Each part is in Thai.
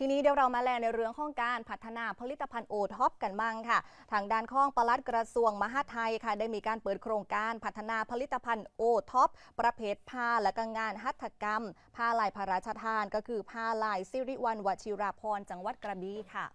ทีนี้เดี๋ยวเรามาแลในเรื่องของการพัฒนาผลิตภัณฑ์โอท็อปกันบ้างค่ะ ทางด้านข้องปลัดกระทรวงมหาดไทยค่ะ ได้มีการเปิดโครงการพัฒนาผลิตภัณฑ์โอท็อปประเภทผ้าและก็งานหัตถกรรม ผ้าลายพระราชทาน ก็คือผ้าลายสิริวันวชิราพรจังหวัดกระบี่ค่ะ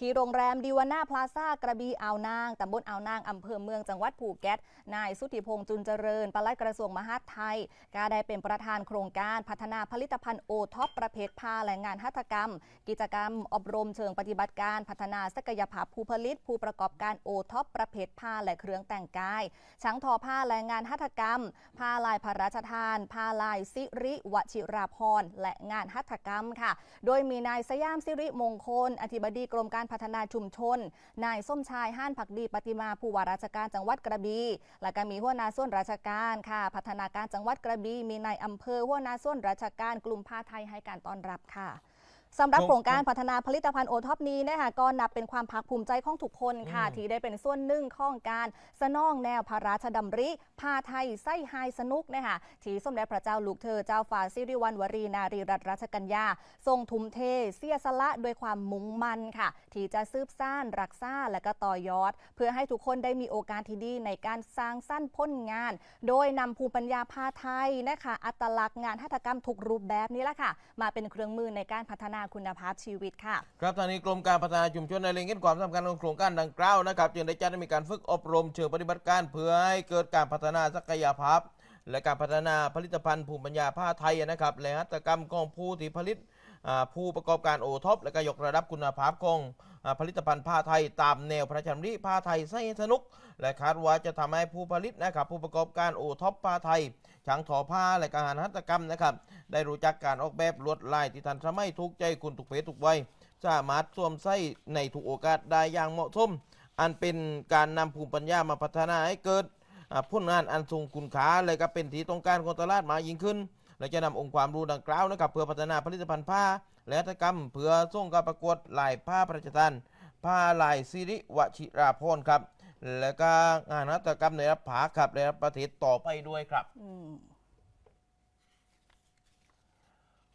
ที่โรงแรมดิวาน่าพลาซ่ากระบี่อ่าวนางตำบลอ่าวนางอำเภอเมืองจังหวัดภูเก็ตนายสุธิพงษ์จุนเจริญปลัดกระทรวงมหาดไทยก็ได้เป็นประธานโครงการพัฒนาผลิตภัณฑ์โอท็อปประเภทผ้าและงานหัตถกรรม กิจกรรมอบรมเชิงปฏิบัติการพัฒนาศักยภาพผู้ผลิต ผู้ประกอบการโอท็อปประเภทผ้าและเครื่องแต่งกายช้างทอผ้าและงานหัตถกรรม ผ้าลายพระราชทาน ผ้าลายสิริวชิราพรและงานหัตถกรรมค่ะ โดยมีนายสยามสิริมงคล อธิบดีกรมการพัฒนาชุมชน นายส้มชายห้านผักดีปฏิมาผู้ว่าราชการจังหวัดกระบี่และก็มีหัวหน้าส่วนราชการค่ะ พัฒนาการจังหวัดกระบี่มีนายอำเภอหัวหน้าส่วนราชการกลุ่มผ้าไทยให้การต้อนรับค่ะ สำหรับโครงการพัฒนาผลิตภัณฑ์โอท็อปนี้นะคะก็นับเป็นความภาคภูมิใจของทุกคนค่ะอืมที่ได้เป็นส่วนหนึ่งของการสนองแนวพระราชดำริผ้าไทยไส้ไฮสนุกนะคะที่สมเด็จพระเจ้าลูกเธอเจ้าฟ้าสิริวัณวรีนารีรัตนราชกัญญา ทรงทุมเท เสียสละด้วยความมุ่งมั่นค่ะ ที่จะซืบสร้างรักษาและก็ต่อยอด เพื่อให้ทุกคนได้มีโอกาสที่ดีในการสร้างสรรค์ผลงาน โดยนำภูมิปัญญาผ้าไทยนะคะอัตลักษณ์งานหัตถกรรมทุกรูปแบบนี้แหละค่ะ มาเป็นเครื่องมือในการพัฒนาคุณภาพชีวิตค่ะ ครับตอนนี้กรมการพัฒนาชุมชนในเล็งเห็นความสำคัญของโครงการดังกล่าวนะครับ จึงได้จัดให้มีการฝึกอบรมเชิงปฏิบัติการเพื่อให้เกิดการพัฒนาศักยภาพ และการพัฒนาผลิตภัณฑ์ภูมิปัญญาผ้าไทยนะครับและหัตถกรรมของผู้ที่ผลิต ผู้ประกอบการโอท็อปและก็ยกระดับคุณภาพของอผลิตภัณฑ์ผ้าไทยตามแนวพระราชดำริผ้าไทยใส่สนุก และคาดว่าจะทำให้ผู้ผลิตนะครับผู้ประกอบการโอท็อปผ้าไทยช่างทอผ้าและการหัตถกรรมนะครับได้รู้จักการออกแบบลวดลายที่ทันสมัยถูกใจคุณทุกเพศทุกวัยสามารถสวมใส่ในทุกโอกาสได้อย่างเหมาะสมอันเป็นการนำภูมิปัญญามาพัฒนาให้เกิดผลงานอันทรงคุณค่าและก็เป็นที่ต้องการของตลาดมายิ่งขึ้น และจะนำองค์ความรู้ดังกล่าวนะครับเพื่อพัฒนาผลิตภัณฑ์ผ้า และหัตถกรรมเพื่อส่งการประกวดลายผ้าประจทานผ้าลายสิริวชิราพรณ์ครับ และก็งานหัตถกรรมในรับผาครับในรับประเทศต่อไปด้วยครับอื